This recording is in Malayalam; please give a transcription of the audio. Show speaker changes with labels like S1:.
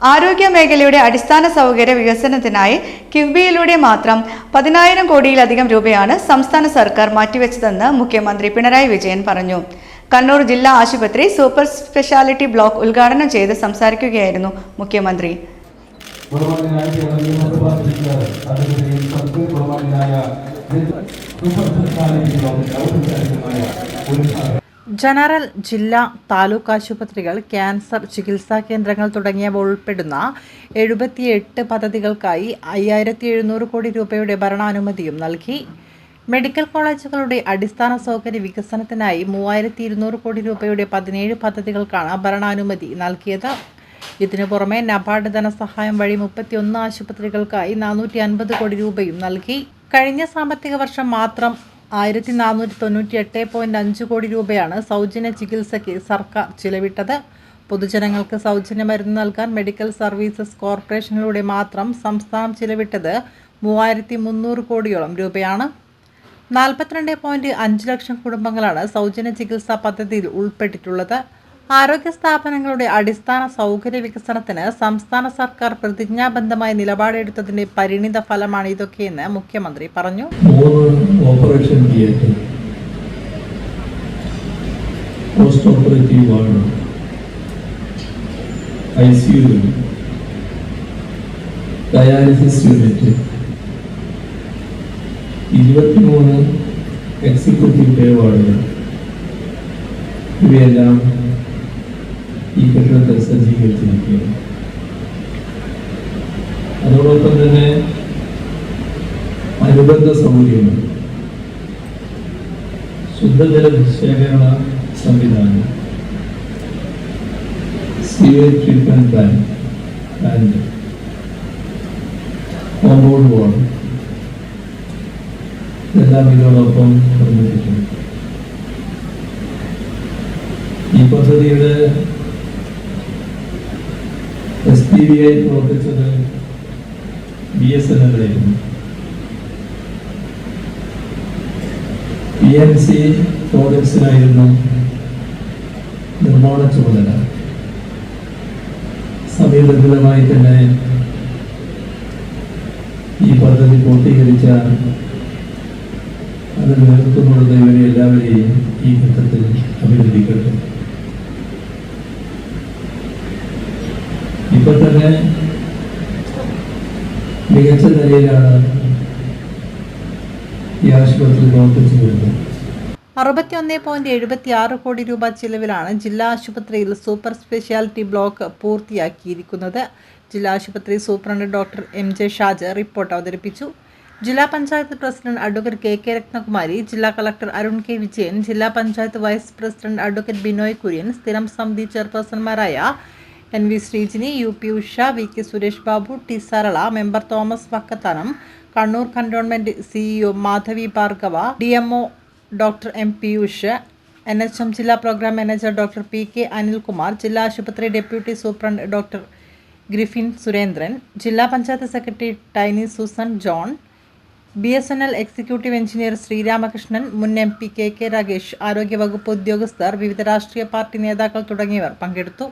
S1: ആരോഗ്യ മേഖലയുടെ അടിസ്ഥാന സൗകര്യ വികസനത്തിനായി കിഫ്ബിയിലൂടെ മാത്രം പതിനായിരം കോടിയിലധികം രൂപയാണ് സംസ്ഥാന സർക്കാർ മാറ്റിവെച്ചതെന്ന് മുഖ്യമന്ത്രി പിണറായി വിജയൻ പറഞ്ഞു. കണ്ണൂർ ജില്ലാ ആശുപത്രി സൂപ്പർ സ്പെഷ്യാലിറ്റി ബ്ലോക്ക് ഉദ്ഘാടനം ചെയ്ത് സംസാരിക്കുകയായിരുന്നു മുഖ്യമന്ത്രി.
S2: ഒരു
S3: ജനറൽ ജില്ലാ താലൂക്ക് ആശുപത്രികൾ ക്യാൻസർ ചികിത്സാ കേന്ദ്രങ്ങൾ തുടങ്ങിയവ ഉൾപ്പെടുന്ന എഴുപത്തിയെട്ട് പദ്ധതികൾക്കായി അയ്യായിരത്തി എഴുന്നൂറ് കോടി രൂപയുടെ ഭരണാനുമതിയും നൽകി. മെഡിക്കൽ കോളേജുകളുടെ അടിസ്ഥാന സൗകര്യ വികസനത്തിനായി മൂവായിരത്തി ഇരുന്നൂറ് കോടി രൂപയുടെ പതിനേഴ് പദ്ധതികൾക്കാണ് ഭരണാനുമതി നൽകിയത്. ഇതിനു പുറമെ നബാർഡ് ധനസഹായം വഴി മുപ്പത്തിയൊന്ന് ആശുപത്രികൾക്കായി നാനൂറ്റി അൻപത് കോടി രൂപയും നൽകി. കഴിഞ്ഞ സാമ്പത്തിക വർഷം മാത്രം ആയിരത്തി നാനൂറ്റി തൊണ്ണൂറ്റി എട്ട് പോയിന്റ് അഞ്ച് കോടി രൂപയാണ് സൗജന്യ ചികിത്സയ്ക്ക് സർക്കാർ ചിലവിട്ടത്. പൊതുജനങ്ങൾക്ക് സൗജന്യ മരുന്ന് നൽകാൻ മെഡിക്കൽ സർവീസസ് കോർപ്പറേഷനിലൂടെ മാത്രം സംസ്ഥാനം ചിലവിട്ടത് മൂവായിരത്തി മുന്നൂറ് കോടിയോളം രൂപയാണ്. നാൽപ്പത്തിരണ്ട് പോയിന്റ് അഞ്ച് ലക്ഷം കുടുംബങ്ങളാണ് സൗജന്യ ചികിത്സാ പദ്ധതിയിൽ ഉൾപ്പെട്ടിട്ടുള്ളത്. ആരോഗ്യ സ്ഥാപനങ്ങളുടെ അടിസ്ഥാന സൗകര്യ വികസനത്തിന് സംസ്ഥാന സർക്കാർ പ്രതിജ്ഞാബദ്ധമായി നിലപാടെടുത്തതിന്റെ പരിണിത ഫലമാണ് ഇതൊക്കെയെന്ന് മുഖ്യമന്ത്രി പറഞ്ഞു.
S4: Operation theatre. Ward dialysis unit ഇരുപത്തിമൂന്ന് എക്സിക്യൂട്ടീവ് ഡേ വാർഡുകൾ ഇവയെല്ലാം ഈ കെട്ടിടത്തിൽ സജ്ജീകരിച്ചിരിക്കുകയാണ് അതോടൊപ്പം തന്നെ അനുബന്ധ സൗകര്യങ്ങൾ ശുദ്ധജല ശേഖരണ സംവിധാനം sewage treatment plant plant compound wall ഇതെല്ലാം ഇതോടൊപ്പം നിർമ്മിച്ചിട്ടുണ്ട്. ഈ പദ്ധതിയുടെ ആയി പ്രവർത്തിച്ചത് ബി എസ് എൻ എല്ലായിരുന്നു പി എം സി പ്രോജക്ട്സിനായിരുന്നു നിർമ്മാണ ചുമതല. സമയബന്ധിതമായി തന്നെ ഈ പദ്ധതി പൂർത്തീകരിച്ച അത് നേതൃത്വം ഇവരെ എല്ലാവരെയും ഈ ഘട്ടത്തിൽ അഭിനന്ദിക്കട്ടെ ഇപ്പൊ തന്നെ മികച്ച നിലയിലാണ് ഈ ആശുപത്രി പ്രവർത്തിച്ചു വരുന്നത്
S3: അറുപത്തിയൊന്ന് പോയിന്റ് എഴുപത്തി ആറ് കോടി രൂപ ചിലവിലാണ് ജില്ലാ ആശുപത്രിയിൽ സൂപ്പർ സ്പെഷ്യാലിറ്റി ബ്ലോക്ക് പൂർത്തിയാക്കിയിരിക്കുന്നത്. ജില്ലാ ആശുപത്രി superintendent doctor M J Shaj report അവതരിപ്പിച്ചു. ജില്ലാ panchayat president advocate K K Ratnakumari ജില്ലാ കളക്ടർ അരുൺ കെ വിജയൻ ജില്ലാ panchayat vice president advocate Binoy Kurian സ്ഥിരം സമിതി ചെയർപേഴ്സൺമാരായ N V Sreejini U P Usha V K Suresh Babu T Sarala member Thomas Vakkathanam Kannur cantonment CEO Madhavi Bhargava D M O doctor M Piyush N H M ജില്ലാ programme manager doctor P K Anilkumar ജില്ലാ ആശുപത്രി deputy superintendent doctor Griffin Surendran ജില്ലാ panchayat secretary Tiny Susan John B S N L executive engineer Sreeramakrishnan മുൻ M P K K Ragesh ആരോഗ്യവകുപ്പ് ഉദ്യോഗസ്ഥർ വിവിധ രാഷ്ട്രീയ പാർട്ടി നേതാക്കൾ തുടങ്ങിയവർ പങ്കെടുത്തു.